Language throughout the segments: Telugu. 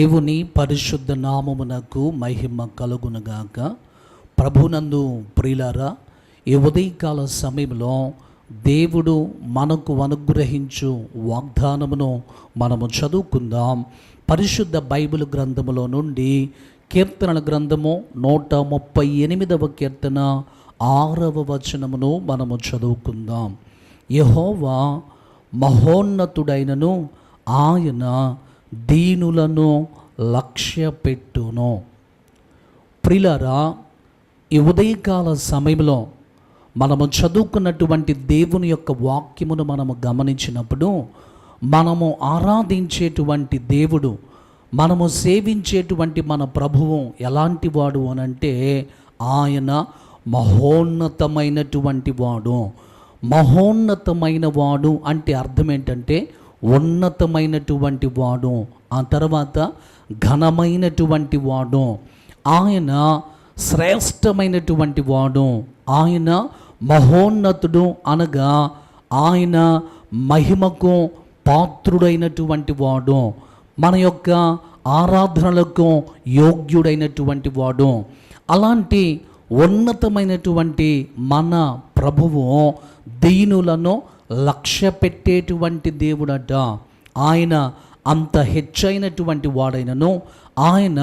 దేవుని పరిశుద్ధ నామమునకు మహిమ కలుగునుగాక. ప్రభునందు ప్రియులారా ఈ ఉదయకాల సమయంలో దేవుడు మనకు అనుగ్రహించు వాగ్దానమును మనము చదువుకుందాం. పరిశుద్ధ బైబిల్ గ్రంథములో నుండి కీర్తనల గ్రంథము నూట ముప్పై ఎనిమిదవ కీర్తన ఆరవ వచనమును మనము చదువుకుందాం. యహోవా మహోన్నతుడైనను ఆయన దీనులను లక్ష్య పెట్టును ప్రిలరా ఈ ఉదయకాల సమయంలో మనము చదువుకున్నటువంటి దేవుని యొక్క వాక్యమును మనము గమనించినప్పుడు మనము ఆరాధించేటువంటి దేవుడు మనము సేవించేటువంటి మన ప్రభువు ఎలాంటి వాడు అనంటే ఆయన మహోన్నతమైనటువంటి వాడు. మహోన్నతమైన వాడు అంటే అర్థం ఏంటంటే ఉన్నతమైనటువంటి వాడు. ఆ తర్వాత ఘనమైనటువంటి వాడు. ఆయన శ్రేష్టమైనటువంటి వాడు. ఆయన మహోన్నతుడు అనగా ఆయన మహిమకు పాత్రుడైనటువంటి వాడు. మన యొక్క ఆరాధనలకు యోగ్యుడైనటువంటి వాడు. అలాంటి ఉన్నతమైనటువంటి మన ప్రభువు దీనులను లక్ష్య పెట్టేటువంటి దేవుడట. ఆయన అంత హెచ్చైనటువంటి వాడైనను ఆయన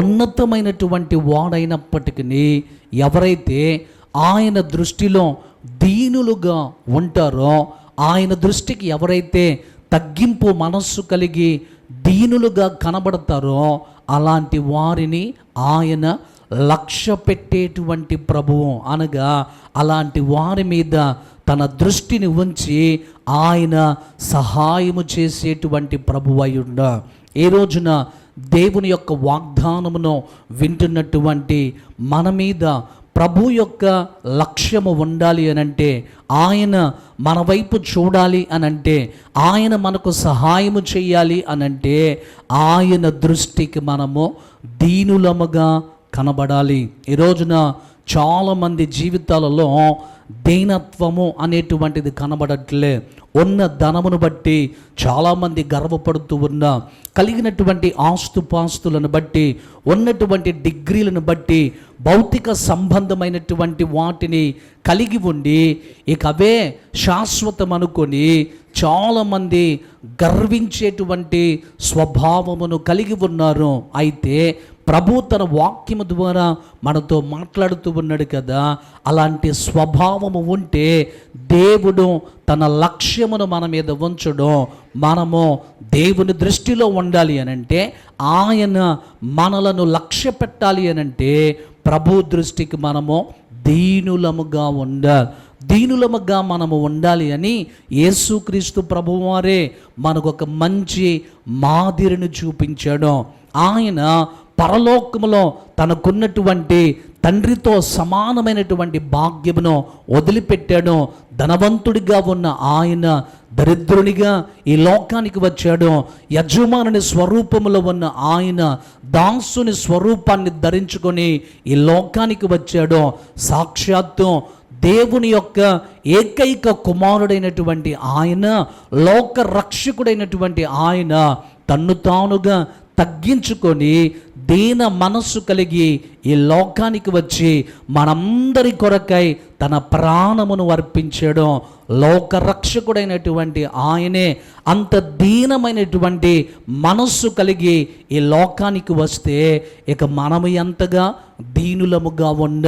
ఉన్నతమైనటువంటి వాడైనప్పటికీ ఎవరైతే ఆయన దృష్టిలో దీనులుగా ఉంటారో ఆయన దృష్టికి ఎవరైతే తగ్గింపు మనస్సు కలిగి దీనులుగా కనబడతారో అలాంటి వారిని ఆయన లక్ష్య పెట్టేటువంటి ప్రభువు అనగా అలాంటి వారి మీద తన దృష్టిని ఉంచి ఆయన సహాయము చేసేటువంటి ప్రభు ఏ రోజున దేవుని యొక్క వాగ్దానమును వింటున్నటువంటి మన మీద ప్రభు యొక్క లక్ష్యము ఉండాలి అనంటే ఆయన మన వైపు చూడాలి అనంటే ఆయన మనకు సహాయము చేయాలి అనంటే ఆయన దృష్టికి మనము దీనులముగా కనబడాలి. ఈ రోజున చాలామంది జీవితాలలో దీనత్వము అనేటువంటిది కనబడట్లే. ఉన్న ధనమును బట్టి చాలామంది గర్వపడుతూ ఉన్న కలిగినటువంటి ఆస్తుపాస్తులను బట్టి ఉన్నటువంటి డిగ్రీలను బట్టి భౌతిక సంబంధమైనటువంటి వాటిని కలిగి ఉండి ఇక అవే శాశ్వతం అనుకొని చాలామంది గర్వించేటువంటి స్వభావమును కలిగి ఉన్నారు. అయితే ప్రభు తన వాక్యము ద్వారా మనతో మాట్లాడుతూ ఉన్నాడు కదా. అలాంటి స్వభావము ఉంటే దేవుడు తన లక్ష్యమును మన మీద ఉంచడం మనము దేవుని దృష్టిలో ఉండాలి అనంటే ఆయన మనలను లక్ష్య పెట్టాలి అనంటే ప్రభు దృష్టికి మనము దీనులముగా ఉండాలి. దీనులముగా మనము ఉండాలి అని యేసుక్రీస్తు ప్రభువారే మనకు ఒక మంచి మాదిరిని చూపించడం. ఆయన పరలోకములో తనకున్నటువంటి తండ్రితో సమానమైనటువంటి భాగ్యమును వదిలిపెట్టాడు. ధనవంతుడిగా ఉన్న ఆయన దరిద్రునిగా ఈ లోకానికి వచ్చాడు. యజమానుని స్వరూపంలో ఉన్న ఆయన దాసుని స్వరూపాన్ని ధరించుకొని ఈ లోకానికి వచ్చాడు. సాక్షాత్తు దేవుని యొక్క ఏకైక కుమారుడైనటువంటి ఆయన లోక రక్షకుడైనటువంటి ఆయన తన్ను తానుగా తగ్గించుకొని దీన మనస్సు కలిగి ఈ లోకానికి వచ్చి మనందరి కొరకై తన ప్రాణమును అర్పించడం లోకరక్షకుడైనటువంటి ఆయనే. అంత దీనమైనటువంటి మనస్సు కలిగి ఈ లోకానికి వస్తే ఇక మనము ఎంతగా దీనులముగా ఉండ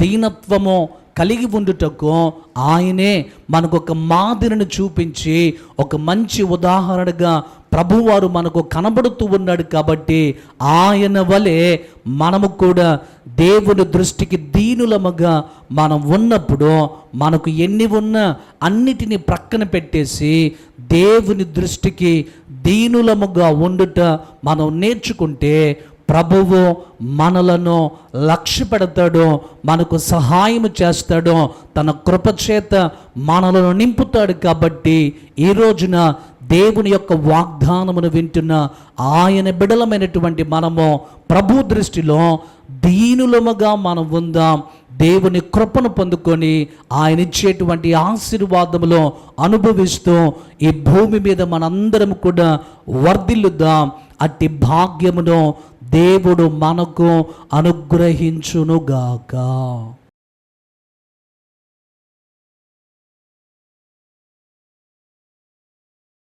దీనత్వము కలిగి ఉండుటకు ఆయనే మనకు ఒక మాదిరిని చూపించి ఒక మంచి ఉదాహరణగా ప్రభువారు మనకు కనబడుతూ ఉన్నాడు కాబట్టి ఆయన వలె మనము కూడా దేవుని దృష్టికి దీనులముగా మనం ఉన్నప్పుడు మనకు ఎన్ని ఉన్నా అన్నిటినీ ప్రక్కన పెట్టేసి దేవుని దృష్టికి దీనులముగా ఉండుట మనం నేర్చుకుంటే ప్రభువు మనలను లక్ష్య పెడతాడు మనకు సహాయం చేస్తాడు తన కృపచేత మనలను నింపుతాడు కాబట్టి ఈ రోజున దేవుని యొక్క వాగ్దానమును వింటున్న ఆయన బిడలమైనటువంటి మనము ప్రభు దృష్టిలో దీనులముగా మనం ఉందాం. దేవుని కృపను పొందుకొని ఆయన ఇచ్చేటువంటి ఆశీర్వాదములో అనుభవిస్తూ ఈ భూమి మీద మనందరం కూడా వర్ధిల్లుద్దాం అట్టి భాగ్యమును దేవుడు మనకు అనుగ్రహించునుగాక.